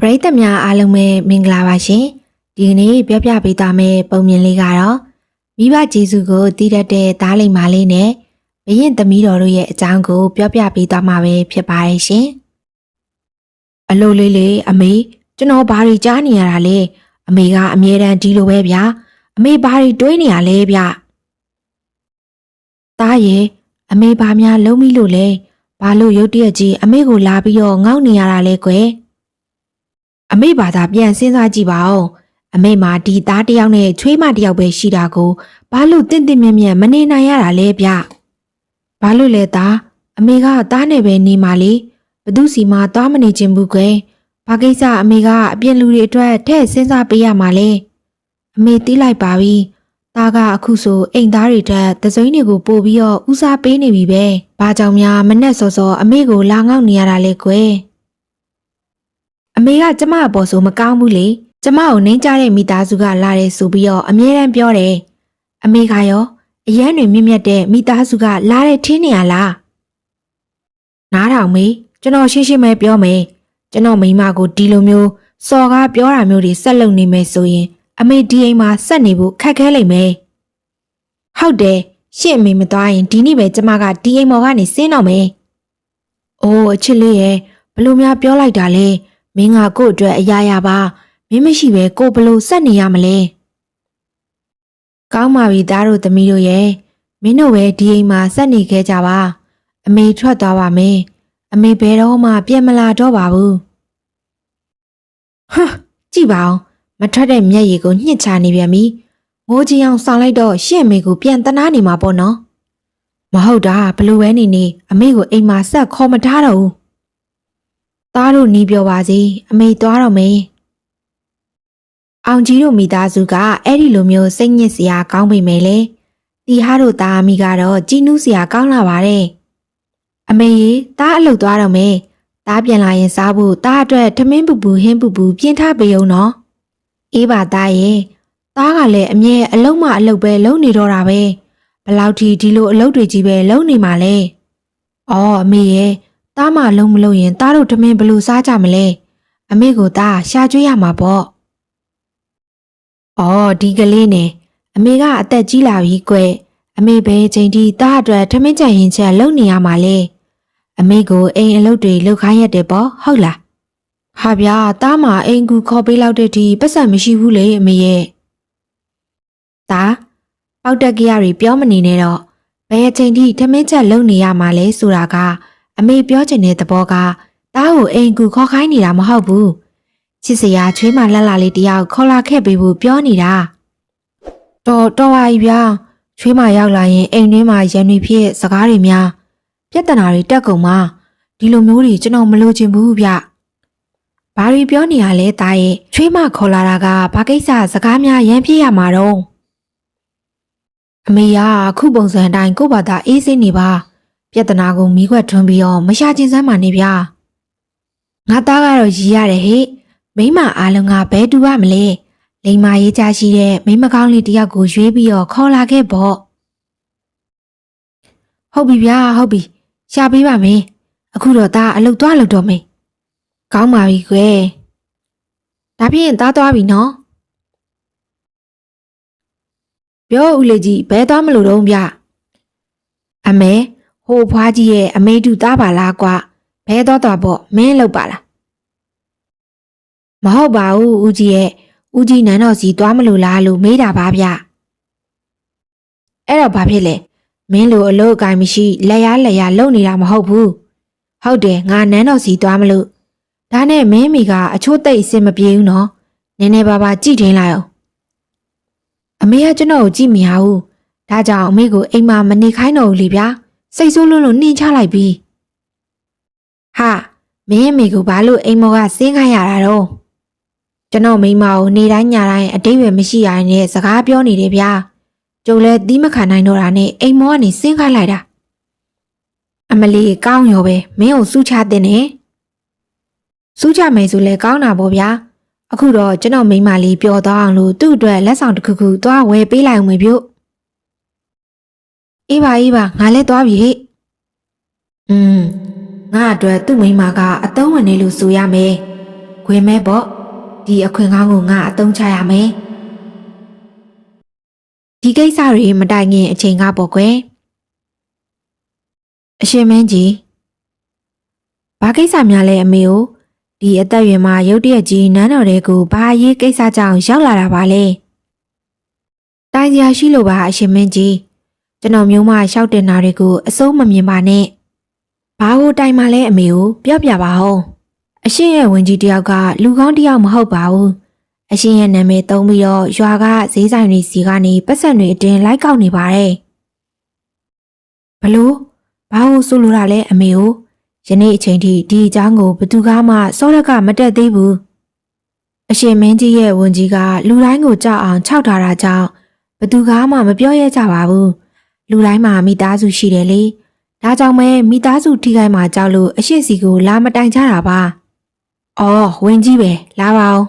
ပရိသတ်များအားလုံးပဲမင်္ဂလာပါရှင်ဒီကနေ့ပြောပြပေးသွားမယ့်ပုံမြင်လေးကတော့မိဘကျေးဇူးကိုတည်တတ်တဲ့သားလိမ္မာလေးနဲ့ဘရင်သမီးတော်တို့ရဲ့အကြောင်းကိုပြောပြပေးသွားမှာပဲဖြစ်ပါတယ်ရှင်အလိုလေးလေးအမေကျွန်တော်ဘာတွေကြားနေရတာလဲအမေကအမြဲတမ်းဒီလိုပဲဗျာအမေဘာတွေတွေးနေရလဲဗျသားရဲ့အမေဘာများလုံးမိလို့လဲဘာလို့ရုတ်တရက်ကြီးအမေကိုလာပြီးတော့ငေါက်နေရတာလဲကွယ် အမေဘာသာပြန်စဉ်းစားကြည့်ပါဦးအမေမှာဒီသားတစ်ယောက်နဲ့ချွေးမတစ်ယောက်ပဲရှိတာကိုဘာလို့တင့်တင့်မြက်မြက်မနေနိုင်ရတာလဲဗျဘာလို့လဲသားအမေကသားနဲ့ပဲနေမှလေဘသူစီမှသွားမနေခြင်းဘူးကွယ်ဘာကိစ္စအမေကအပြင်လူတွေအတွက်ထဲ့စဉ်းစားပေးရမှာလဲအမေတီးလိုက်ပါပြီသားကအခုဆိုအိမ်သားတွေထက်သစိမ်းတွေကိုပို့ပြီးတော့ဦးစားပေးနေပြီပဲဘာကြောင့်များမနဲ့စောစောအမေကိုလာငေါက်နေရတာလဲကွယ် အမေကကျမအပေါ်ဆိုမကောင်းဘူးလေကျမကိုနှင်းကြတဲ့မိသားစုကလာတယ်ဆိုပြီးတော့အမြဲတမ်းပြောတယ်အမေကရောအရန်တွေမြင့်မြတ်တဲ့မိသားစုကလာတယ်ထင်းနေရလားနားထောင်မေကျွန်တော်ရှင်းရှင်းပဲပြောမယ်ကျွန်တော်မိန်းမကိုဒီလိုမျိုးစော်ကားပြောတာမျိုးတွေဆက်လုပ်နေမယ်ဆိုရင် အမေဒီအိမ်မှာဆက်နေဖို့ခက်ခဲလိမ့်မယ်ဟုတ်တယ်ရှင့်အမေမသွားရင်ဒီနေ့ပဲကျမကဒီအိမ်ပေါ်ကနေဆင်းတော့မယ်အိုးအချစ်လေးရဲ့ဘလို့များပြောလိုက်တာလဲ မင်းကကို့အတွက်အရာရာပါမင်းမရှိပဲကိုဘလို့ဆက်နေရမလဲကောင်းပါပြီသားတို့သမီးတို့ရဲ့မင်းတို့ပဲဒီအိမ်မှာဆက်နေခဲ့ကြပါအမေထွက်သွားပါမယ်အမေဘယ်တော့မှပြန်မလာတော့ပါဘူးဟမ်ကြည့်ပါဦးမထွက်တဲ့မျက်ရည်ကိုညှစ်ချနေပြန်ပြီမိုးကြီးအောင်ဆောင်လိုက်တော့ရှင့်အမေကိုပြန်တနာနေမှာပေါ့နော်မဟုတ်တာဘလို့ပဲနေနေအမေကိုအိမ်မှာဆက်ခေါ်မထားတော့ဘူး သားတို့နီးပြောပါစေအမေသွားတော့မေအောင်ကြီးတို့မိသားစုကအဲ့ဒီလိုမျိုးစိတ်ညစ်စရာကောင်းပေမဲ့လေတီဟာတို့သားအမိကတော့ကြည်နူးစရာကောင်းလာပါတယ်အမေကြီးသားအလုပ်သွားတော့မေသားပြန်လာရင်စားဖို့သားအတွက်ထမင်းပူပူဟင်းပူပူပြင်ထားပေးအောင်နော်အေးပါသားရဲ့သားကလည်းအမြဲအလုံးမအလုပ်ပဲလုပ်နေတော့တာပဲဘယ်လောက်ထိဒီလိုအလုပ်တွေကြီးပဲလုပ်နေမှာလဲအော်အမေရဲ့ တားမလုံးမလို့ရင်တားတို့ထမင်းဘလို့စားကြမလဲအမေကိုတားရှာကျွေးရမှာပေါ့အော်ဒီကလေးနဲ့အမေကအသက်ကြီးလာပြီကွအမေဘယ်ချိန်ထိတားအတွက်ထမင်းကြံရင်ချက်လုပ်နေရမှာလဲအမေကိုအိမ်အလုပ်တွေလုပ်ခိုင်းရတယ်ပေါ့ဟုတ်လားဟာဗျာတားမအိမ်ကူခေါ်ပေးလောက်တဲ့ဒီပတ်စံမရှိဘူးလေအမေရဲ့တားပေါက်တက်ကရတွေပြောမနေနဲ့တော့ဘယ်အချိန်ထိထမင်းချက်လုပ်နေရမှာလဲဆိုတာက အမေပြောချင်တဲ့သဘောကတားကိုအိမ်ကူခေါ်ခိုင်းနေတာမဟုတ်ဘူးချစ်စရာချွေးမလှလှလေးတယောက်ခေါ်လာခဲ့ပေးဖို့ပြောနေတာတော်တော်ပါကြီးဗျာချွေးမရောက်လာရင်အိမ်တွင်းမှာရန်တွေဖြစ်စကားတွေများပြဿနာတွေတက်ကုန်မှာဒီလိုမျိုးတွေကျွန်တော်မလိုချင်ဘူးဗျဘာတွေပြောနေရလဲတားရဲ့ချွေးမခေါ်လာတာကဘာကိစ္စစကားများရန်ဖြစ်ရမှာတော့အမေကအခုပုံစံအတိုင်းကိုယ့်ဘာသာအေးစိနေပါ ပြဿနာကိုမိခွက်ထွန်းပြီးတော့မရှာချင်းစမ်းပါနေဗျာငါသားကတော့ရည်ရတယ်ဟဲ့မိမအားလုံးကဘဲတူရမလဲလိမ္မာရေးကြရှိတဲ့မိမကောင်းလေးတယောက်ကိုရွေးပြီးတော့ခေါ်လာခဲ့ပေါ့ဟုတ်ပြီဗျာဟုတ်ပြီရှာပေးပါမယ်အခုတော့သားအလုတ်သွားလို့တော့မယ်ကောင်းပါပြီကွယ်ဒါဖြင့်သားသွားပြီနော်ပြောဦးလေးကြီးဘဲသွားမလို့တော့ဗျအမေ ဟိုဖွားကြီးရဲ့အမေတူသားပါလားကွာဘဲတော့တော့ပေါ့မင်းလောက်ပါလားမဟုတ်ပါဘူးဦးကြီးရဲ့ဦးကြီးနန်းတော်စီသွားမလို့လားလို့မေးတာပါဗျအဲ့တော့ဘာဖြစ်လဲမင်းလိုအလုပ်အကိုင်မရှိလက်ရလက်ရလုပ်နေတာမဟုတ်ဘူးဟုတ်တယ်ငါနန်းတော်စီသွားမလို့ဒါနဲ့မင်းမိကအချိုးသိပ်အဆင်မပြေဘူးနော်နည်းနည်းပါးပါကြည့်ထင်းလိုက်အောင်အမေကကျွန်တော်ကိုကြည့်မရဘူးဒါကြောင့်အမေကိုအိမ်မှာမနေခိုင်းတော့ဘူးလေဗျာ စိတ်ဆိုးလွန်းလို့နှင်းချလိုက်ပြီဟာမင်းအမေကိုဘာလို့အိမ်မော်ကဆင်းခိုင်းရတာတော့ကျွန်တော်မိန်းမကိုနေတိုင်းညတိုင်းအတိတ်ပဲမရှိရရင်လည်းစကားပြောနေတယ်ဗျာကျုပ်လည်းသီးမခံနိုင်တော့တာနဲ့အိမ်မော်ကနေဆင်းခိုင်းလိုက်တာအမလီကောင်းရောပဲမင်းကိုစူးချတဲ့နဲ့စူးချမယ်ဆိုလဲကောင်းတာပေါ့ဗျာအခုတော့ကျွန်တော်မိန်းမလေးပျော်သွားအောင်လို့သူ့အတွက်လက်ဆောင်တစ်ခုခုသွားဝယ်ပေးလိုက်အောင်မေပြုတ် အေးပါအေးပါငါလည်းသွားပြီဟဲ့อืมငါအတွက်သူ့မိန်းမကအတုံးဝင်နေလို့ဆိုရမယ်ခွဝင်မဲပေါ့ဒီအခွင့်ကောင်းကိုငါအသုံးချရမယ်ဒီကိစ္စတွေမတိုင်ခင်အချိန်ကပေါ့ကွယ်အရှင်မင်းကြီးဘာကိစ္စများလဲအမေကိုဒီအသက်အရွယ်မှာရုတ်တရက်ကြီးနန်းတော်တဲ့ကိုဘာရေးကိစ္စကြောင့်ရောက်လာတာပါလဲတိုင်စရာရှိလို့ပါအရှင်မင်းကြီး ကျွန်တော်မျိုးမရှောက်တင်တာတွေကိုအစိုးမမြင်ပါနဲ့ဘာကိုတိုင်မှလဲအမေကိုပြောပြပါဦးအရှင်ရဲ့ဝင်ကြီးတယောက်ကလူကောင်းတယောက်မဟုတ်ပါဘူးအရှင်ရဲ့နာမည်သုံးပြီးတော့ရွာကဈေးဆိုင်တွေစီကနေပတ်စံတွေအတင်းလိုက်ကောက်နေပါတယ်ဘလို့ဘာလို့ဆိုလိုတာလဲအမေကိုယနေ့အချိန်ထိဒီအကြောင်းကိုဘသူကမှစောရကမတက်သေးဘူးအရှင်မင်းကြီးရဲ့ဝန်ကြီးကလူတိုင်းကိုကြောက်အောင်ခြောက်ထားတာကြောင့်ဘသူကမှမပြောရကြပါဘူး လူတိုင်းမှာမိသားစုရှိတယ်လေဒါကြောင့်မဲမိသားစုထိခိုက်မှကြောက်လို့အရှိစီကိုလာမတိုင်ကြတာပါအော်ဝင်ကြီးပဲလာပါဦး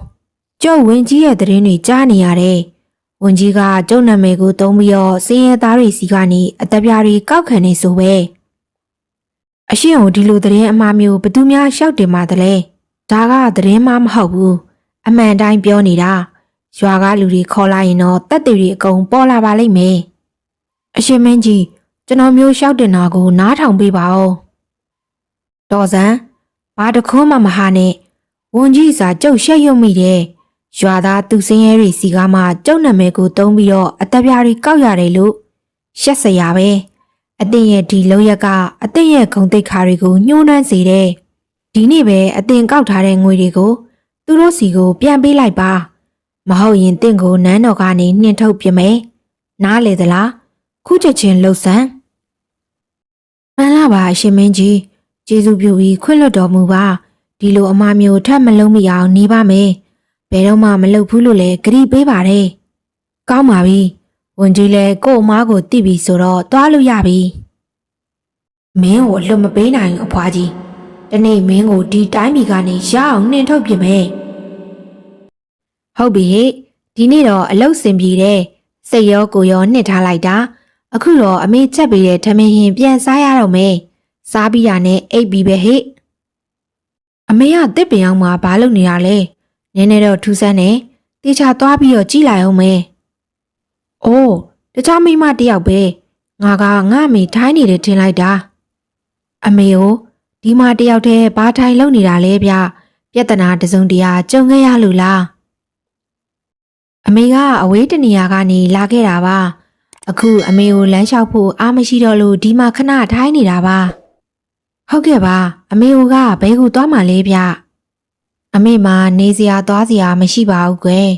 ကျုပ်ဝင်ကြီးရဲ့သတင်းတွေကြားနေရတယ်ဝင်ကြီးကကျုပ်နာမည်ကိုသုံးပြီးတော့စင်းရဲသားတွေစီကနေအသက်ပြားတွေကောက်ခံနေဆိုပဲအရှင်ကိုဒီလိုသတင်းအမှားမျိုးဘသူများရှောက်တင်မှတလဲဒါကသတင်းမှမဟုတ်ဘူးအမှန်တိုင်းပြောနေတာရွာကလူတွေခေါ်လာရင်တော့တက်တွေတွေအကုန်ပေါ်လာပါလိမ့်မယ် အရှင်မင်းကြီးကျွန်တော်မျိုးရှောက်တင်တာကို နားထောင်ပေးပါဦးတော်စံဘာတခွန်းမှမဟာနဲ့ဝန်ကြီးစာကြုတ်ရှက်ရုံမိတယ်ရွာသားသူစင်းရဲတွေစီကားမှကျုပ်နာမည်ကိုတုံးပြီးတော့အသက်ပြားတွေကောက်ရတယ်လို့ရှက်စရာပဲအတင်ရဲ့ဒီလုံးရက်ကအတင်ရဲ့ဂုံတိတ်ခါတွေကိုညှိုးနှမ်းစေတယ်ဒီနေ့ပဲအတင်ကောက်ထားတဲ့ငွေတွေကိုသူတို့စီကို ပြန်ပေးလိုက်ပါ မဟုတ်ရင်တင့်ကိုနန်းတော်ကနေနှင်ထုတ်ပြမယ်နားလေသလား ခုချက်ချင်းလှုပ်ဆန်းမှန်လားပါအရှင်မင်းကြီးကျေးဇူးပြုပြီးခွင့်လွှတ်တော်မူပါဒီလိုအမှားမျိုးထပ်မလုံးမိအောင်နေပါမယ်ဘယ်တော့မှမလုပ်ဘူးလို့လည်းဂရိပေးပါတယ်ကောင်းပါပြီဝန်ကြီးလည်းကို့အမားကိုတိပြီဆိုတော့တွားလို့ရပြီမင်းကိုအလွတ်မပေးနိုင်ဘူးအဖွားကြီးတနေ့မင်းကိုဒီတိုင်းပြည်ကနေရအောင်နှင်ထုတ်ပြမယ်ဟုတ်ပြီဟိဒီနေ့တော့အလုတ်စင်ပြေတယ်စိတ်ရောကိုယ်ရောနှစ်ထားလိုက်တာ အခုတော့အမေချက်ပေးတဲ့ထမင်းဟင်ပြန်စားရတော့မယ်စားပြီးရနဲ့အိပ်ပြီးပဲဟိအမေကတစ်ပင်အောင်မှာဘာလုပ်နေရလဲနည်းနည်းတော့ထူးဆန်းနေတေချာသွားပြီးတော့ကြည့်လိုက်အောင်မယ်အိုးတခြားမိမတယောက်ပဲငါကငါအမေထိုင်းနေတယ်ထင်လိုက်တာအမေကိုဒီမှာတယောက်တည်းဘာထိုင်လုပ်နေတာလဲဗျပြဿနာတစုံတရာကြုံခဲ့ရလို့လားအမေကအဝေးတနေရာကနေလာခဲ့တာပါ အခုအမေကိုလမ်းလျှောက်ဖို့အားမရှိတော့လို့ဒီမှာခဏထိုင်းနေတာပါဟုတ်ကဲ့ပါအမေကဘဲကိုသွားမှလဲဗျအမေမှာနေစရာသွားစရာမရှိပါဘူးကွယ်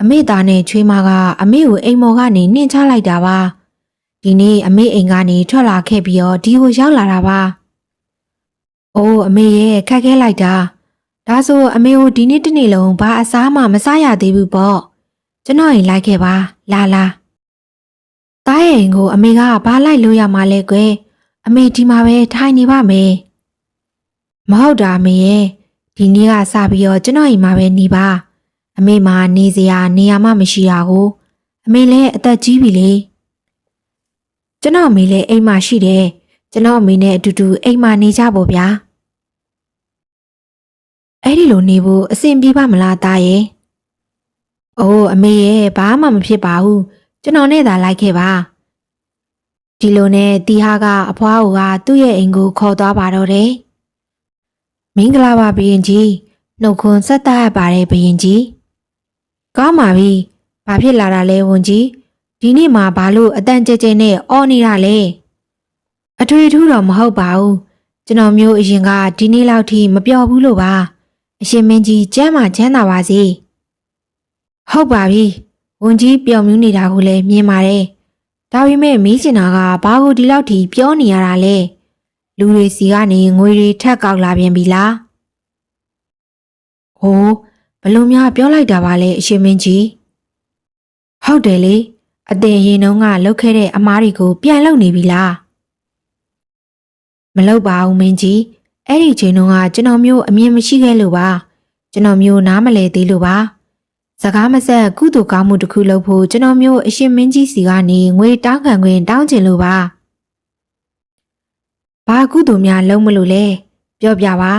အမေသားနဲ့ချွေးမကအမေကိုအိမ်မော်ကနေနှင်ချလိုက်တာပါဒီနေ့အမေအိမ်ကနေထွက်လာခဲ့ပြီးတော့ဒီကိုရောက်လာတာပါအိုးအမေရဲ့ခက်ခဲလိုက်တာဒါဆိုအမေကိုဒီနေ့တစ်နေ့လုံးဘာအစားမှမစားရသေးဘူးပေါ့ကျွန်တော်ရင်လိုက်ခဲ့ပါလာလာ တားရဲ့အိမ်ကိုအမေကဘာလိုက်လို့ရမှာလဲကွယ်အမေဒီမှာပဲထိုင်နေပါမယ်မဟုတ်တာအမေရဲ့ဒီနေ့ကစပြီးတော့ကျွန်တော်အိမ်မှာပဲနေပါအမေမှာနေစရာနေရာမှမရှိတာကိုအမေလည်းအသက်ကြီးပြီလေကျွန်တော်အမေလည်းအိမ်မှာရှိတယ်ကျွန်တော်အမေနဲ့အတူတူအိမ်မှာနေကြပါဗျာအဲ့ဒီလိုနေဖို့အဆင်ပြေပါမလားတားရဲ့အိုးအမေရဲ့ဘာမှမဖြစ်ပါဘူး ကျွန်တော်နဲ့သာလိုက်ခဲ့ပါဒီလိုနဲ့တီဟာကအဖွားကသူ့ရဲ့အိမ်ကိုခေါ်သွားပါတော့တယ်မင်္ဂလာပါဘရင်ကြီးနှုတ်ခွန်းဆက်တတ်ပါတယ်ဘရင်ကြီးကောင်းပါပြီဘာဖြစ်လာတာလဲဝန်ကြီးဒီနေ့မှဘာလို့အတန်ကြဲကြဲနဲ့အော်နေတာလဲအထွေထူးတော့မဟုတ်ပါဘူးကျွန်တော်မျိုးအရင်ကဒီနေ့လောက်ထိမပြောဘူးလို့ပါအရှင်မင်းကြီးကျမ်းမာချမ်းသာပါစေဟုတ်ပါပြီ ဝန်ကြီးပျော်မြူးနေတာကိုလည်းမြင်ပါတယ်ဒါပေမဲ့မေးချင်တာကဘာကိုဒီလောက်ထိပြောနေရတာလဲလူတွေစီကနေငွေတွေထက်ကောက်လာပြန်ပြီလားဟိုးဘလို့များပြောလိုက်တာပါလဲအရှင်မင်းကြီးဟုတ်တယ်လေအတင်ရင်တုံးကလှုပ်ခဲ့တဲ့အမားတွေကိုပြန်လှုပ်နေပြီလားမလှုပ်ပါဘူးမင်းကြီးအဲ့ဒီချိန်တုန်းကကျွန်တော်မျိုးအမြင်မရှိခဲ့လို့ပါကျွန်တော်မျိုးနားမလဲသေးလို့ပါ စကားမဆက်ကုသိုလ်ကောင်းမှုတစ်ခုလုပ်ဖို့ကျွန်တော်မျိုးအရှင်မင်းကြီးစီကနေငွေတောင်းခံခွင့်တောင်းချင်လို့ပါဘာကုသိုလ်များလုံးမလို့လဲပြောပြပါ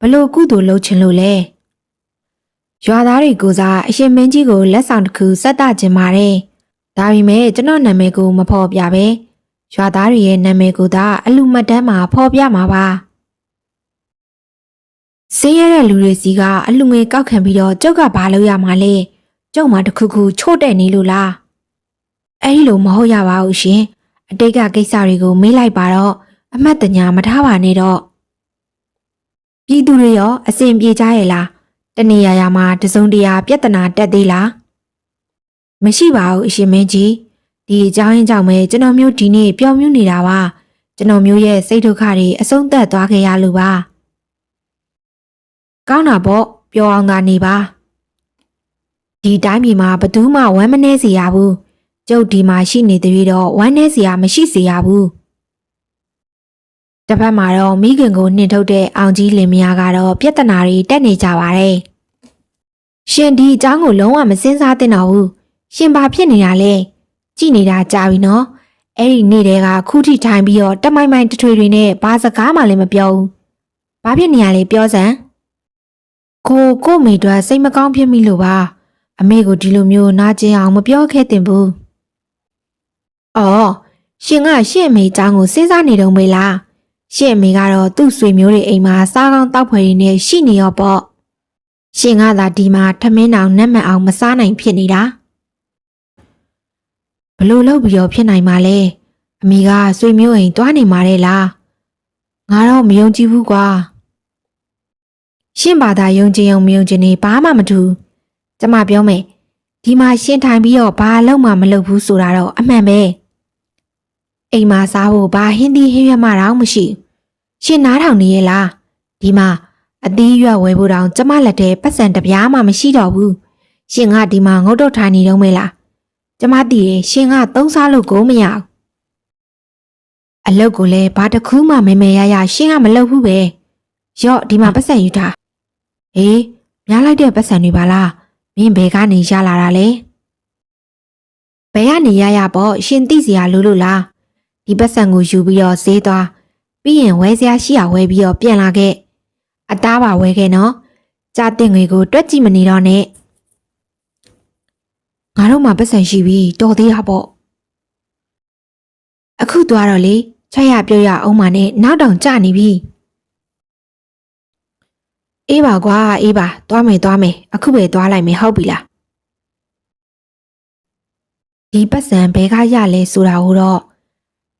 ဘလို့ကုသိုလ်လုပ်ချင်လို့လဲရွာသားတွေကိုစားအရှင်မင်းကြီးကိုလက်ဆောင်တစ်ခုဆက်တခြင်းပါတယ်။ဒါပေမဲ့ကျွန်တော်နာမည်ကိုမဖော်ပြပဲရွာသားတွေရဲ့နာမည်ကိုသာအလူမတ်တမ်းမှာဖော်ပြမှာပါ။ စင်းရတဲ့လူတွေစီကအလူငွေကောက်ခံပြီးတော့ကျုပ်ကဘာလုပ်ရမှာလဲ။ကျုပ်မှတစ်ခုခုချို့တဲ့နေလို့လား။အဲ့ဒီလိုမဟုတ်ရပါဘူးရှင်။အတိတ်ကကိစ္စတွေကိုမေးလိုက်ပါတော့အမှတ်တညာမထားပါနဲ့တော့။ပြည်သူတွေရောအစဉ်ပြေကြရဲ့လား။တနေရာရာမှာတစုံတရာပြဿနာတက်သေးလား။မရှိပါဘူးအရှင်မင်းကြီး။ဒီအကြောင်းရင်းကြောင့်ပဲကျွန်တော်မျိုးဒီနေ့ပျော်မြူးနေတာပါ။ကျွန်တော်မျိုးရဲ့စိတ်ဒုက္ခတွေအဆုံးသတ်သွားခဲ့ရလို့ပါ။ ကောင်းတာပေါ့ပျော်အောင်သာနေပါ။ဒီတိုင်းပြည်မှာဘသူမှဝမ်းမနှဲစေရဘူး။ကျုပ်ဒီမှာရှိနေသေးတော့ဝမ်းနှဲစရာမရှိစေရဘူး။တစ်ဖက်မှာတော့မိခင်ကိုနှင်ထုတ်တဲ့အောင်ကြီးလင်မယားကတော့ပြဿနာတွေတက်နေကြပါတယ်။ရှင်ဒီအကြောင်းကိုလုံးဝမစင်စားသင့်တော့ဘူး။ရှင်ဘာဖြစ်နေတာလဲ။ကြည်နေတာကြာပြီနော်။အဲ့ဒီနေ့တည်းကခုထိထိုင်ပြီးတော့တမိုင်မိုင်တထွေတွေနဲ့ဘာစကားမှလည်းမပြောဘူး။ဘာဖြစ်နေရလဲပြောစမ်း။ ကိုကိုမိတို့စိတ်မကောင်းဖြစ်မိလို့ပါ။အမေကိုဒီလိုမျိုးနာကျင်အောင်မပြောခဲ့တင်ဘူး။အော်ရှင်ကရှင့်အမေအကြောင်းကိုစဉ်းစားနေတော့မေးလား။ရှင့်အမေကတော့သူ့ဆွေမျိုးတွေအိမ်မှာစားကောင်းတောက်ဖွယ်တွေနဲ့ရှိနေရောပေါ့။ရှင်ကသာဒီမှာထမင်းအောင်နက်မတ်အောင်မစားနိုင်ဖြစ်နေတာ။ဘလို့လုပ်ပြီးတော့ဖြစ်နိုင်မှာလဲ။အမေကဆွေမျိုးအိမ်တွားနေမှာတဲ့လား။ငါတော့မယုံကြည်ဘူးကွာ။ ရှင့်ဘာသာယုံကြည်အောင်မယုံကြည်နေဘာမှမထူး။ကျမပြောမယ်။ဒီမှာရှင်းထိုင်ပြီးတော့ဘာအလုပ်မှမလုပ်ဘူးဆိုတာတော့အမှန်ပဲ။အိမ်မှာစားဖို့ဘာဟင်းသီးဟင်းရွက်မှတော့မရှိ။ရှင်နားထောင်နေရဲ့လား။ဒီမှာအသီးရွက်ဝယ်ဖို့တောင်ကျမလက်ထဲပတ်စံတစ်ပြားမှမရှိတော့ဘူး။ရှင်ကဒီမှာငုတ်တော့ထိုင်နေတော့မေးလား။ကျမတည်ရင်ရှင်ကသုံးစားလို့ကိုမရဘူး။အလုတ်ကိုလည်းဘာတစ်ခုမှမမေရရရှင်ကမလုပ်ဘူးပဲ။ရော့ဒီမှာပတ်စံယူထား။ ဟေးများလိုက်တဲ့ပတ်စံတွေပါလား။မင်းဘယ်ကနေရလာတာလဲ။ဘယ်ကနေရရပေါ့ရှင်သိစရာလို့လို့လား။ဒီပတ်စံကိုယူပြီးတော့ဈေးသွားပြီးရင်ဝဲစရာရှိရဝဲပြီးတော့ပြန်လာခဲ့။အသားပါဝဲခဲ့နော်။ကြာတင်ငွေကိုတွက်ကြည့်မနေတော့နဲ့။ငါတို့မှပတ်စံရှိပြီးတော်သေးတာပေါ့။အခုသွားတော့လေချက်ရပြုတ်ရအောင်မနဲ့နောက်တောင်ကြနေပြီ။ အေးပါကွာအေးပါသွားမယ်သွားမယ်အခုပဲသွားလိုက်မယ်ဟုတ်ပြီလား။ဒီပတ်စံဘဲကရလဲဆိုတာကိုတော့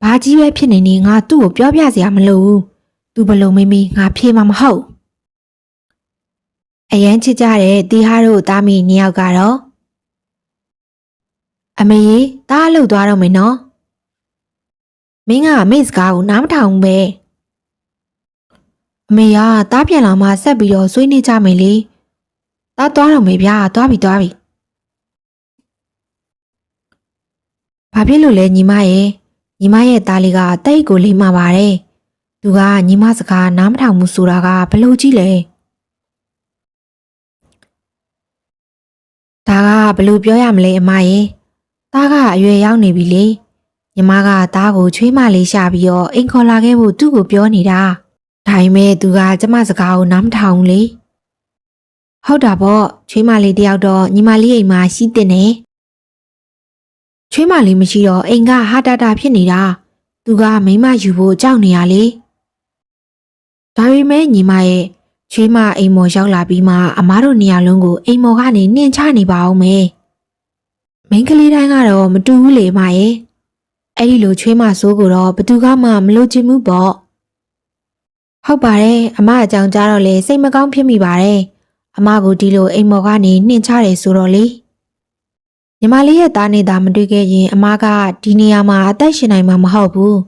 ဘာကြီးပဲဖြစ်နေနေငါသူ့ကိုပြောပြစရာမလိုဘူး။ तू ဘလို့မေးမေးငါဖြေမှာမဟုတ်။အရန်ချစ်ကြတဲ့တီဟာတို့သားမီးနှစ်ယောက်ကတော့အမေကြီးတားလှုပ်သွားတော့မယ်နော်။မင်းကမိစကားကိုနားမထောင်ဘူးပဲ။ အမေကတားပြန်လာမှဆက်ပြီးတော့ဆွေးနွေးကြမယ်လေ။တားသွားတော့မယ်ဗျာသွားပြီသွားပြီ။ဘာဖြစ်လို့လဲညီမရဲ့ညီမရဲ့သားလေးကတိတ်ကိုလိမ့်မှပါတယ်။သူကညီမစကားနားမထောင်ဘူးဆိုတာကဘလို့ကြီးလဲ။ဒါကဘလို့ပြောရမလဲအမရဲ့။သားကအရွယ်ရောက်နေပြီလေ။ညီမကသားကိုချွေးမလေးရှာပြီးတော့အိမ်ခေါ်လာခဲ့ဖို့သူ့ကိုပြောနေတာ။ ဒါပေမဲ့သူကကျမစကားကိုနားမထောင်ဘူးလေ။ဟုတ်တာပေါ့ချွေးမလေးတယောက်တော့ညီမလေးအိမ်မှာရှိတဲ့နဲ့ချွေးမလေးမရှိတော့အိမ်ကဟာတာတာဖြစ်နေတာသူကမိမယူဖို့ကြောက်နေရလေဒါပေမဲ့ညီမရဲ့ချွေးမအိမ်မော်ရောက်လာပြီးမှအမားတို့နေရာလုံးကိုအိမ်မော်ကနေနှင်ချနေပါအောင်မယ်မိန်းကလေးတိုင်းကတော့မတူဘူးလေမရဲ့အဲ့ဒီလိုချွေးမဆိုးကိုတော့ဘသူကမှမလို့ချင်ဘူးပေါ့ ဟုတ်ပါတယ်အမအကြောင်းကြားတော့လေစိတ်မကောင်းဖြစ်မိပါတယ်အမကိုဒီလိုအိမ်မော်ကနေနှင်ချတယ်ဆိုတော့လေညီမလေးရဲ့သားနေတာမတွေ့ခဲ့ရင် အမကဒီနေရာမှာအသက်ရှင်နိုင်မှာမဟုတ်ဘူး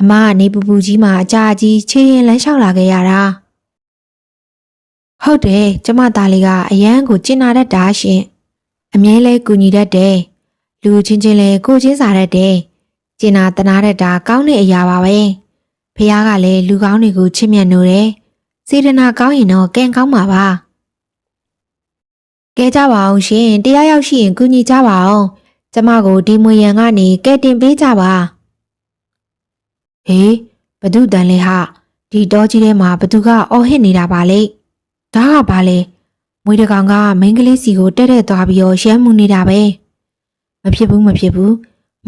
အမကနေပူပူကြီးမှာအကြာကြီးချေရင်လမ်းလျှောက်လာခဲ့ရတာဟုတ်တယ်ကျမသားလေးကအရန်ကိုကျင်နာတတ်တာရှင်အမြဲလဲကူညီတတ်တယ်လူချင်းချင်းလဲကိုချင်းစားတတ်တယ်ကျင်နာတနာတတ်တာကောင်းတဲ့အရာပါပဲ ဖះကလည်းလူကောင်းတွေကိုချစ်မြတ်နိုးတယ်စေတနာကောင်းရင်တော့ကံကောင်းမှာပါကဲကြပါအောင်ရှင်တရားရောက်ရှိရင်ကူညီကြပါအောင်ကျမကိုဒီမွေရန်ကနေကဲတင်ပေးကြပါဟေးဘဒုတန်လဲဟာဒီတောကြီးထဲမှာဘသူကအော်ဟစ်နေတာပါလေဒါကဘာလဲမမွေးတကောင်ကမိန်းကလေးစီကိုတက်တက်သွားပြီးတော့ရဲမှုနေတာပဲမဖြစ်ဘူးမဖြစ်ဘူး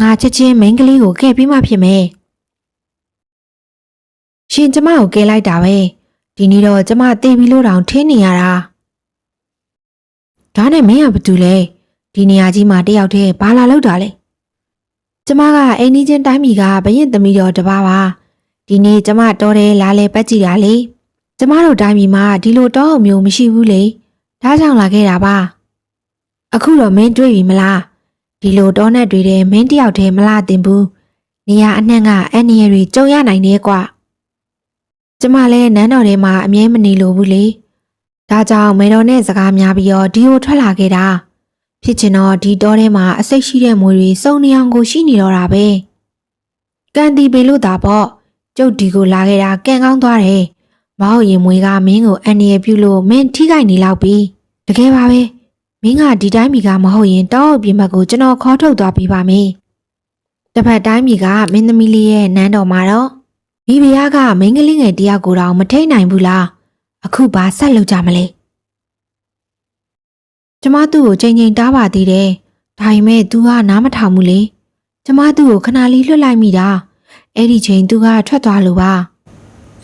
ငါချက်ချင်းမိန်းကလေးကိုကဲပြီးမှဖြစ်မယ် ရှင်ကျမကိုကဲလိုက်တာပဲဒီနေ့တော့ကျမတေးပြီးလို့တောင်ထင်းနေရတာဒါနဲ့မင်းကဘာတူလဲဒီနေရာကြီးမှာတယောက်တည်းဘာလာလောက်တာလဲကျမကအိမ်နီးချင်းတိုင်းပြည်ကဘရင်သမီးတော်တစ်ပါးပါဒီနေ့ကျမတော်တယ်လာလဲပတ်ကြည့်တာလေကျမတို့တိုင်းပြည်မှာဒီလိုတောအုပ်မျိုးမရှိဘူးလေဒါကြောင့်လာခဲ့တာပါအခုတော့မင်းတွေ့ပြီမလားဒီလိုတောနဲ့တွေ့တယ်မင်းတယောက်တည်းမလားတင်ဘူးနေရာအနှံ့ကအန်နီရတွေကြုံရနိုင်တယ်ကွာ ကျမလည်းနန်းတော်ထဲမှာအမြဲမနေလိုဘူးလေ။ဒါကြောင့်မေတော်နဲ့စကားများပြီးတော့ဒီကိုထွက်လာခဲ့တာ။ဖြစ်ချင်တော့ဒီတောထဲမှာအစိတ်ရှိတဲ့မွေတွေစုံနေအောင်ကိုရှိနေတော့တာပဲ။ကန်တီပေလို့သာပေါ့။ကျုပ်ဒီကိုလာခဲ့တာကံကောင်းသွားတယ်။မဟုတ်ရင်မွေကမင်းကိုအန်ရပြုလို့မင်းထိခိုက်နေလောက်ပြီ။တကယ်ပါပဲ။မင်းကဒီတိုင်းမီကမဟုတ်ရင်တောအုပ်ပြင်ဘက်ကိုကျွန်တော်ခေါ်ထုတ်သွားပြပါမယ်။တစ်ဖက်တိုင်းမီကမင်းသမီးလေးရဲ့နန်းတော်မှာတော့ မိဖုရားကမိန်းကလေးငယ်တယောက်ကိုတော့မထိန်နိုင်ဘူးလားအခုဘာဆက်လုပ်ကြမလဲကျမသူ့ကိုချိန်ချိန်တားပါသေးတယ်ဒါပေမဲ့ तू ကနားမထောင်ဘူးလေကျမသူ့ကိုခဏလေးလွတ်လိုက်မိတာအဲ့ဒီချိန် तू ကထွက်သွားလို့ပါ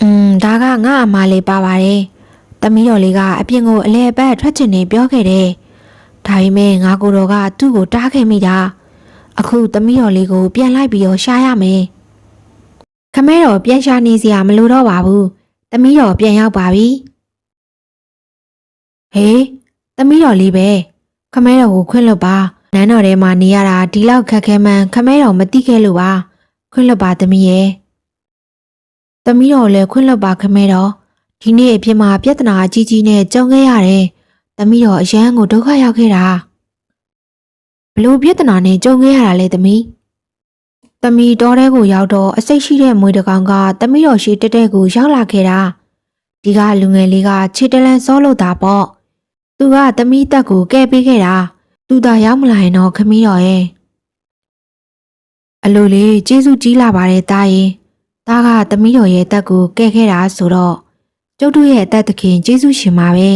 อืมဒါကငါအမလေးပါပါတယ်တမီးတော်လေးကအပြင်ကိုအလဲအပတ်ထွက်ချင်နေပြောခဲ့တယ်ဒါပေမဲ့ငါကိုယ်တော်ကသူ့ကိုတားခဲ့မိတာအခုတမီးတော်လေးကိုပြန်လိုက်ပြီးတော့ရှားရမယ် ခမဲတော်ပြန်ရှာနေစရာမလိုတော့ပါဘူး။သမီးတော်ပြန်ရောက်ပါပြီ။ဟေးသမီးတော်လေးပဲ။ခမဲတော်ကိုခွင့်လွတ်ပါ။နန်းတော်ထဲမှာနေရတာဒီလောက်ခက်ခဲမှန်းခမဲတော်မသိခဲ့လို့ပါ။ခွင့်လွတ်ပါသမီးရဲ့။သမီးတော်လည်းခွင့်လွတ်ပါခမဲတော်။ဒီနေ့အဖြစ်မှာပြဿနာအကြီးကြီးနဲ့ကြုံခဲ့ရတယ်။သမီးတော်အရန်ကိုဒုက္ခရောက်ခဲ့တာ။ဘလို့ပြဿနာနဲ့ကြုံခဲ့ရတာလဲသမီး။ သမီးတော်တဲကိုရောက်တော့အစိတ်ရှိတဲ့မွေတကောင်ကသမီးတော်ရှိတက်တဲ့ကိုရောက်လာခဲ့တာဒီကလူငယ်လေးကခြေတလန်စောလို့တာပေါ့သူကသမီးတက်ကိုကဲပေးခဲ့တာသူသာရောက်မလာရင်တော့ခမီးတော်ရဲ့အလိုလေးကျေးဇူးကြီးလာပါတယ်တာရင်တာကသမီးတော်ရဲ့တက်ကိုကဲခဲ့တာဆိုတော့ကျုပ်တို့ရဲ့အသက်သခင်ကျေးဇူးရှင်ပါပဲ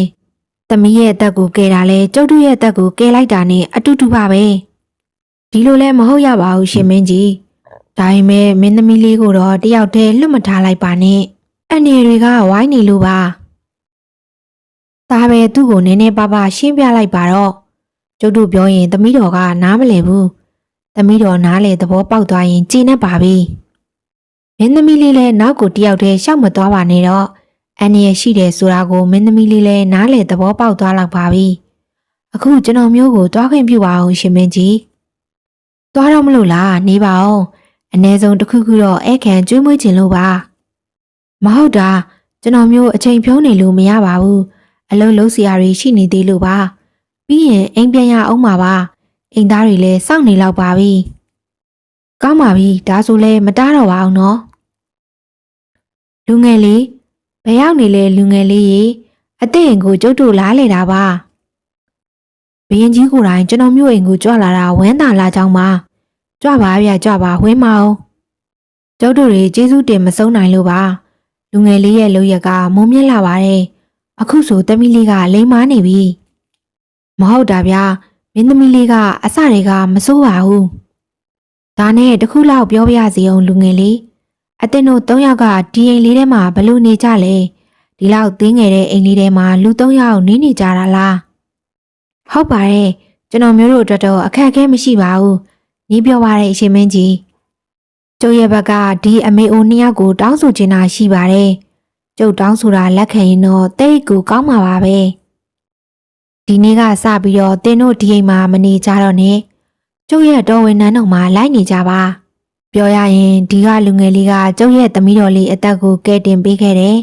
သမီးရဲ့အသက်ကိုကဲတာလဲကျုပ်တို့ရဲ့အသက်ကိုကဲလိုက်တာနဲ့အတူတူပါပဲဒီလိုလဲမဟုတ်ရပါဘူးရှင်မင်းကြီး ဒါပေမဲ့မင်းသမီးလေးကိုတော့တယောက်တည်းလွတ်မထားလိုက်ပါနဲ့အနေတွေကဝိုင်းနေလို့ပါဒါပဲသူ့ကိုနည်းနည်းပါးပါးရှင်းပြလိုက်ပါတော့ကျုပ်တို့ပြောရင်သမီးတော်ကနားမလည်ဘူးသမီးတော်နားလေသဘောပေါက်သွားရင်ကြည်နေပါပြီမင်းသမီးလေးလည်းနောက်ကိုတယောက်တည်းရှောက်မသွားပါနဲ့တော့အနေရရှိတယ်ဆိုတာကိုမင်းသမီးလေးလည်းနားလေသဘောပေါက်သွားလောက်ပါပြီအခုကျွန်တော်မျိုးကိုတွားခွင့်ပြုပါအောင်ရှင်မင်းကြီးတွားတော့မလို့လားနေပါအောင် အ ਨੇ ဆုံးတစ်ခုခုတော့အဲ့ခံကျွေးမွေးခြင်းလို့ပါမဟုတ်တာကျွန်တော်မျိုးအချိန်ဖြုံးနေလို့မရပါဘူးအလုံးလုံးစရာတွေရှိနေသေးလို့ပါပြီးရင်အိမ်ပြန်ရအောင်ပါပါအိမ်သားတွေလည်းစောင့်နေလောက်ပါပြီကောင်းပါပြီဒါဆိုလဲမတားတော့ပါအောင်နော်လူငယ်လေးဘယ်ရောက်နေလဲလူငယ်လေးရေအသက်အိမ်ကိုကျုပ်တို့လားလေတာပါဘရင်ကြီးကိုယ်တိုင်ကျွန်တော်မျိုးအိမ်ကိုကြွလာတာဝမ်းသာလာကြောင်းပါ ကြွပါဗျကြွပါဝင်းမအောင်ကျုပ်တို့တွေကျေးဇူးတင်မဆုံးနိုင်လို့ပါလူငယ်လေးရဲ့လုပ်ရက်ကမုံမြက်လာပါတယ်အခုဆိုတမီးလေးကလိမ်မာနေပြီမဟုတ်တာဗျမင်းသမီးလေးကအစတွေကမစိုးပါဘူးဒါနဲ့တခုလောက်ပြောပြရစီအောင်လူငယ်လေးအတင်းတို့၃ယောက်ကဒီအိမ်လေးထဲမှာဘလို့နေကြလဲဒီလောက်သင်းငယ်တဲ့အိမ်လေးထဲမှာလူ၃ယောက်နေနေကြတာလားဟုတ်ပါတယ်ကျွန်တော်မျိုးတို့အတွက်တော့အခက်အခဲမရှိပါဘူး ညီးပြောပါတဲ့အရှင်မင်းကြီးကျုပ်ရဲ့ဘက်ကဒီအမေအိုနှစ်ယောက်ကိုတောင်းဆိုချင်တာရှိပါတယ်ကျုပ်တောင်းဆိုတာလက်ခံရင်တော့တိတ်ကိုကောင်းမှာပါပဲဒီနေ့ကစပြီးတော့တင်းတို့ဒီအိမ်မှာမနေကြတော့နဲ့ကျုပ်ရဲ့တော်ဝင်နန်းတော်မှာလိုက်နေကြပါပြောရရင်ဒီကလူငယ်လေးကကျုပ်ရဲ့သမီးတော်လေးအသက်ကိုကဲတင်ပေးခဲ့တယ်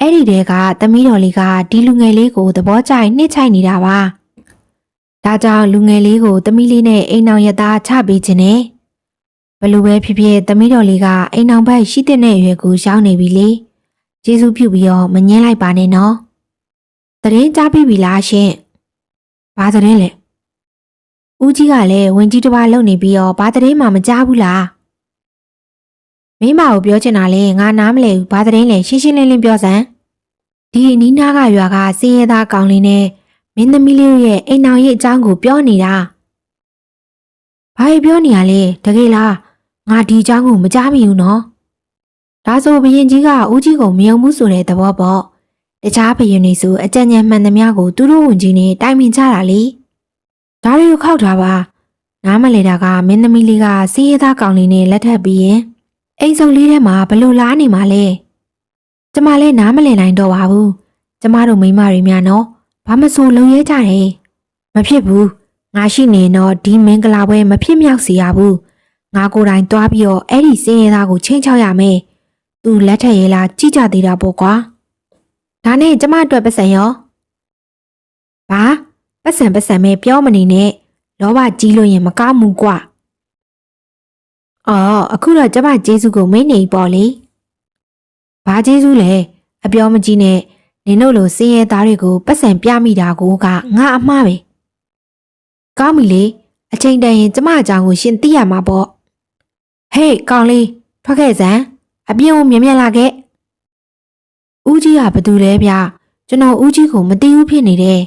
အဲ့ဒီတည်းကသမီးတော်လေးကဒီလူငယ်လေးကိုသဘောကျနှိမ့်ချိုက်နေတာပါ ဒါကြောင့်လူငယ်လေးကိုသမီးလေးနဲ့အိမ်အောင်ရသားချပေးခြင်းနဲ့ဘလို့ပဲဖြစ်ဖြစ်သမီးတော်လေးကအိမ်အောင်ဘက်ရှိတဲ့အရွယ်ကိုရောက်နေပြီလေကျေးဇူးပြုပြီးတော့မငင်းလိုက်ပါနဲ့နော်တရင်ကြားပြီးပြီလားရှင်ဘာတရင်လဲဦးကြီးကလည်းဝင်ကြီးတစ်ပါးလုံနေပြီးတော့ဘာတရင်မှမကြားဘူးလားမိမကိုပြောချင်တာလေငါနားမလဲဘူးဘာတရင်လဲရှင်းရှင်းလင်းလင်းပြောစမ်းဒီအနီးနားကရွာကစင်းရဲသားကောင်လေးနဲ့ မင်းသမီးလေးရဲ့အိမ်အောင်ရဲ့အကြောင်းကိုပြောနေတာ။ဘာပြောနေရလဲတကယ်လားငါဒီအကြောင်းကိုမကြားမိဘူးနော်။ဒါဆိုဘရင်ကြီးကဦးကြီးကိုမယုံဘူးဆိုတဲ့သဘောပေါ့။တခြားဘရင်တွေဆိုအကြံဉာဏ်မှန်သမျှကိုသူတို့ဝင်ကြီးနဲ့တိုင်ပင်ကြတာလေ။ဒါတွေကိုခောက်ထားပါ။နားမလဲတာကမင်းသမီးလေးကစီးရဲသားကောင်လေးနဲ့လက်ထပ်ပြီးရင်အိမ်စုံလေးထဲမှာဘလို့လားနေမှာလဲ။ကျမလည်းနားမလည်နိုင်တော့ပါဘူး။ကျမတို့မိန်းမတွေများနော်။ ဘာမဆိုလုံရဲကြတယ်။မဖြစ်ဘူး။ငါရှိနေတော့ဒီမင်္ဂလာပွဲမဖြစ်မြောက်စေရဘူး။ငါကိုယ်တိုင်တွားပြီးတော့အဲ့ဒီစင်းရဲသားကိုချင်းချောက်ရမယ်။သူလက်ထက်ရဲလားကြည့်ကြသေးတာပေါ့ကွာ။ဒါနဲ့ကျမအတွက်ပတ်စံရော။ဘာပတ်စံပတ်စံမဲပြောမနေနဲ့။လောဘကြီးလို့ရင်မကောင်းဘူးကွာ။အော်အခုတော့ကျမကျေးဇူးကိုမင်းနေပေါ့လေ။ဘာကျေးဇူးလဲအပြောမကြီးနဲ့ နင်တို့လိုစင်းရဲသားတွေကိုပတ်စံပြမိတာကိုကငါအမှားပဲ။ကောင်းပြီလေအချိန်တန်ရင်ကျမအကြောင်းကိုရှင်သိရမှာပေါ့။ဟေးကောင်လေးထွက်ခဲ့စမ်းအပြင်းကိုမြင်မြင်လာခဲ့။ဦးကြီးကဘာတူလဲဗျ။ကျွန်တော်ဦးကြီးကိုမသိဘူးဖြစ်နေတယ်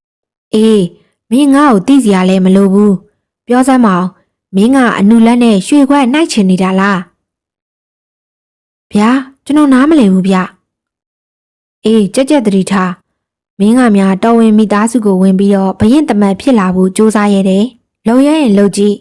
။အေးမင်းငါ့ကိုသိစရာလည်းမလိုဘူး။ပြောစမ်းမအောင်မင်းကအနုလက်နဲ့ရွှေခွက်နှိုက်ချင်နေတာလား။ဗျာကျွန်တော်နားမလည်ဘူးဗျ။ အေးကြက်ကြက်တတိထားမင်းကများတော်ဝင်မိသားစုကိုဝင်ပြီးတော့ဘရင်တမတ်ဖြစ်လာဖို့ကြိုးစားရတယ်။လုံရရင်လုံကြည့်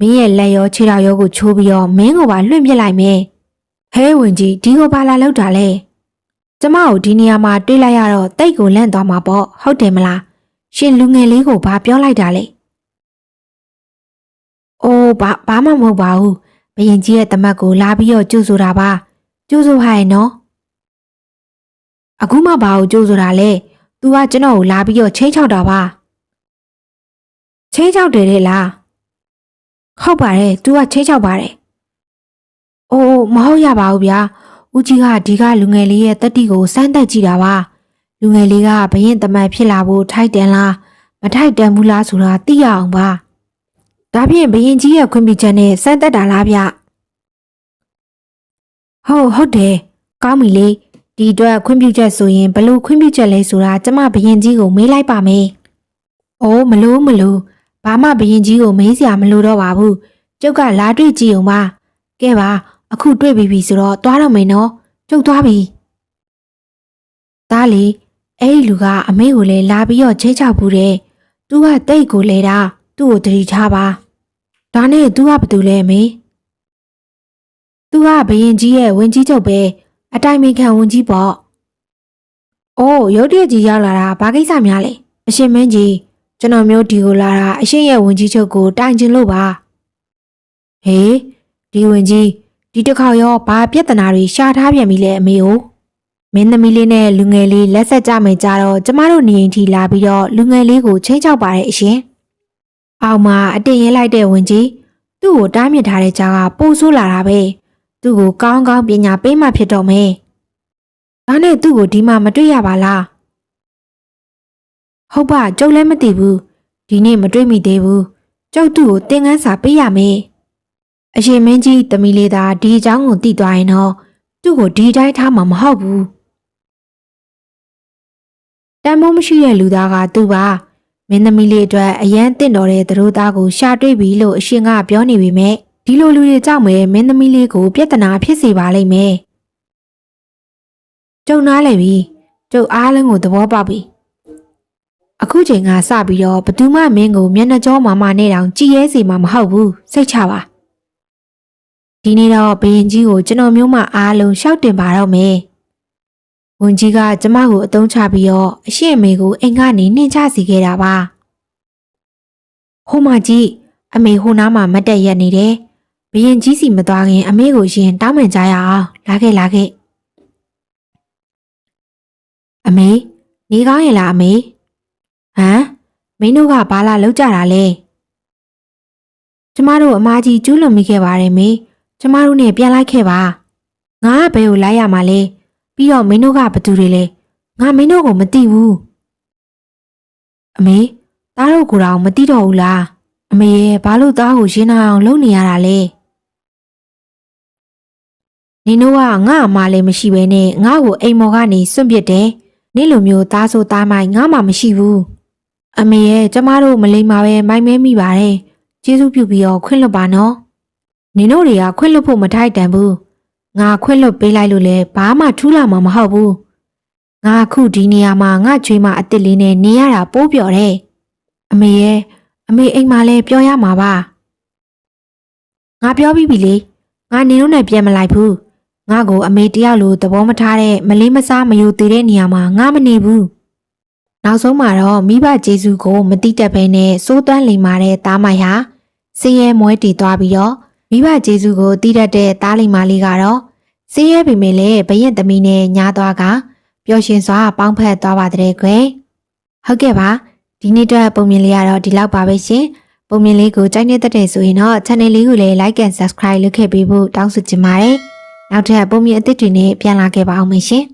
မင်းရဲ့လက်ရောခြေထောက်ရောကိုချိုးပြီးတော့မင်းကိုပါလွှင့်ပစ်လိုက်မယ်။ဟဲဝင်ကြီးဒီကိုပါလာလောက်တာလဲ။ကျမကိုဒီနေရာမှာတွေးလိုက်ရတော့တိတ်ကိုလန့်သွားမှာပေါ့ဟုတ်တယ်မလား။ရှင်လူငယ်လေးကိုဘာပြောလိုက်တာလဲ။အိုးဘာဘာမှမဟုတ်ပါဘူး။ဘရင်ကြီးရဲ့တမတ်ကိုလာပြီးတော့ကြိုးဆိုတာပါ။ကြိုးဆိုဟာရဲ့နော်။ အခုမှဘာကိုကြိုးဆိုတာလဲ။ तू ကကျွန်တော်ကိုလာပြီးတော့ချင်းချောက်တာပါ။ချင်းချောက်တယ်တဲ့လား။ဟုတ်ပါတယ်။ तू ကချင်းချောက်ပါတယ်။အိုးမဟုတ်ရပါဘူးဗျာ။ဦးကြီးကဒီကလူငယ်လေးရဲ့တက်တီကိုစမ်းတက်ကြည့်တာပါ။လူငယ်လေးကဘရင်တမတ်ဖြစ်လာဖို့ထိုက်တန်လားမထိုက်တန်ဘူးလားဆိုတာသိရအောင်ပါ။ဒါဖြင့်ဘရင်ကြီးရဲ့ခွင့်ပြုချက်နဲ့စမ်းတက်တာလားဗျ။ဟုတ်ဟုတ်တယ်။ကောင်းပြီလေ။ ဒီအတွက်ခွင့်ပြုချက်ဆိုရင်ဘလို့ခွင့်ပြုချက်လဲဆိုတာကျမဘရင်ကြီးကိုမေးလိုက်ပါမယ်။အိုးမလို့မလို့ဘာမှဘရင်ကြီးကိုမေးစရာမလိုတော့ပါဘူး။ကျုပ်ကလာတွေ့ကြည့်အောင်ပါ။ကဲပါအခုတွေ့ပြီပြီဆိုတော့သွားတော့မယ်နော်။ကျုပ်သွားပြီ။ဒါလေအဲ့ဒီလူကအမေကိုလည်းလာပြီးတော့ချဲချောက်ဘူးတဲ့။ तू ကတိတ်ကိုလဲတာသူ့ကိုတတိထားပါ။ဒါနဲ့ तू ကဘာတူလဲမေ။ तू ကဘရင်ကြီးရဲ့ဝင်ကြီးချုပ်ပဲ အတိုင်မေခံဝင်ကြီးပေါ့။အိုးရုတ်တရက်ကြီးရောက်လာတာဘာကိစ္စများလဲ။အရှင်မင်းကြီးကျွန်တော်မျိုးဒီကိုလာတာအရှင်ရဲ့ဝင်ကြီးချုပ်ကိုတိုင်ကျင်လို့ပါ။ဟေးဒီဝင်ကြီးဒီတစ်ခေါက်ရောဘာပြဿနာတွေရှာထားပြန်ပြီလဲအမေကိုမင်းသမီးလေးနဲ့လူငယ်လေးလက်ဆက်ကြမယ်ကြတော့ကျမတို့နေအိမ်ထီလာပြီးတော့လူငယ်လေးကိုချင်းချောက်ပါတဲ့အရှင်။အောက်မှာအတင်ရဲလိုက်တဲ့ဝင်ကြီးသူ့ကိုတားမြစ်ထားတဲ့ကြားကပို့ဆိုးလာတာပဲ။ သူ့ကိုကောင်းကောင်းပညာပေးမှဖြစ်တော့မယ်။ဒါနဲ့သူ့ကိုဒီမှာမတွေ့ရပါလား။ဟုတ်ပါကျုပ်လည်းမသိဘူး။ဒီနေ့မတွေ့မိသေးဘူး။ကျုပ်သူ့ကိုသင်ခန်းစာပေးရမယ်။အရှင်မင်းကြီးတမီလေးသာဒီအကြောင်းကိုသိသွားရင်တော့သူ့ကိုဒီတိုင်းထားမှာမဟုတ်ဘူး။တန်မိုးမရှိတဲ့လူသားကသူ့ပါမင်းသမီးလေးအတွက်အရန်တင့်တော်တဲ့သတို့သားကိုရှာတွေ့ပြီလို့အရှင်ကပြောနေပေမဲ့ ဒီလိုလူတွေကြောင့်ပဲမင်းသမီးလေးကိုပြဿနာဖြစ်စေပါလိမ့်မယ်။ကျုံနားလေပြီ။ကျုပ်အားလုံးကိုသဘောပေါက်ပြီ။အခုချိန်ကစပြီးတော့ဘသူမှမင်းကိုမျက်နှာကြောမာမာနဲ့တောင်ကြည်ရဲစီမှာမဟုတ်ဘူးစိတ်ချပါ။ဒီနေ့တော့ဘရင်ကြီးကိုကျွန်တော်မျိုးမအားလုံးရှောက်တင်ပါတော့မယ်။ဝန်ကြီးကကျမကိုအတုံးချပြီးတော့အရှိအမေကိုအိမ်ကနေနှင်ချစီခဲ့တာပါ။ဟိုမကြီးအမေဟိုနားမှာမတ်တက်ရက်နေတယ်။ဘ ရင်ကြီးစီမသွားခင်အမေကိုရင်တောင်းပန်ကြရအောင်လာခဲ့လာခဲ့။အမေနေကောင်းရဲ့လားအမေဟမ်မင်းတို့ကဘာလာလောက်ကြတာလဲကျမတို့အမားကြီးကျူးလွန်မိခဲ့ပါတယ်မေကျမတို့နဲ့ပြန်လိုက်ခဲ့ပါငါကဘယ်ကိုလိုက်ရမှာလဲပြီးတော့မင်းတို့ကဘသူတွေလဲငါမင်းတို့ကိုမသိဘူးအမေသားတို့ကိုယ်တော်မသိတော့ဘူးလားအမေရဲ့ဘာလို့သားကိုရှင်းအောင်လုပ်နေရတာလဲ နင်တို့ကငါ့အမလည်းမရှိဘဲနဲ့ငါ့ကိုအိမ်မော်ကနေစွန့်ပစ်တယ်နင့်လိုမျိုးသားဆိုသားမိုင်ငါမှမရှိဘူးအမေရဲ့ကျမတို့မလိမ္မာပဲမိုက်မဲမိပါတယ်ကျေးဇူးပြုပြီးတော့ခွင့်လွတ်ပါနော်နင်တို့တွေကခွင့်လွတ်ဖို့မထိုက်တန်ဘူးငါခွင့်လွတ်ပေးလိုက်လို့လဲဘာမှထူးလာမှာမဟုတ်ဘူးငါအခုဒီနေရာမှာငါချွေးမအစ်စ်လေးနဲ့နေရတာပိုးပြော်တယ်အမေရဲ့အမေအိမ်မှာလဲပြောရမှာပါငါပြောပြီးပြီလေငါနင်တို့နဲ့ပြန်မလိုက်ဘူး ငါကိုအမေတယောက်လိုသဘောမထားတဲ့မလေးမစားမယိုသေးတဲ့နေရာမှာငါမနေဘူးနောက်ဆုံးမှာတော့မိဘကျေးဇူးကိုမတိတက်ဘဲနဲ့စိုးသွမ်းလိမ်မာတဲ့သားမိုက်ဟာစင်းရဲမွဲတည်သွားပြီးတော့မိဘကျေးဇူးကိုတိတတ်တဲ့သားလိမ်မာလေးကတော့စင်းရဲပေမဲ့လည်းဘရင်သမီးနဲ့ညားသွားကပျော်ရွှင်စွာပေါင်းဖက်သွားပါတဲ့ကွယ်ဟုတ်ကဲ့ပါဒီနေ့အတွက်ပုံမြင်လေးကတော့ဒီလောက်ပါပဲရှင်ပုံမြင်လေးကိုကြိုက်နေတဲ့ဆိုရင်တော့ channel လေးကိုလည်း like and subscribe လုပ်ခဲ့ပေးဖို့တောင်းဆိုချင်ပါတယ် နောက်ထပ်ပုံမြင်အသစ်တွေနဲ့ပြန်လာခဲ့ပါအောင်မရှင်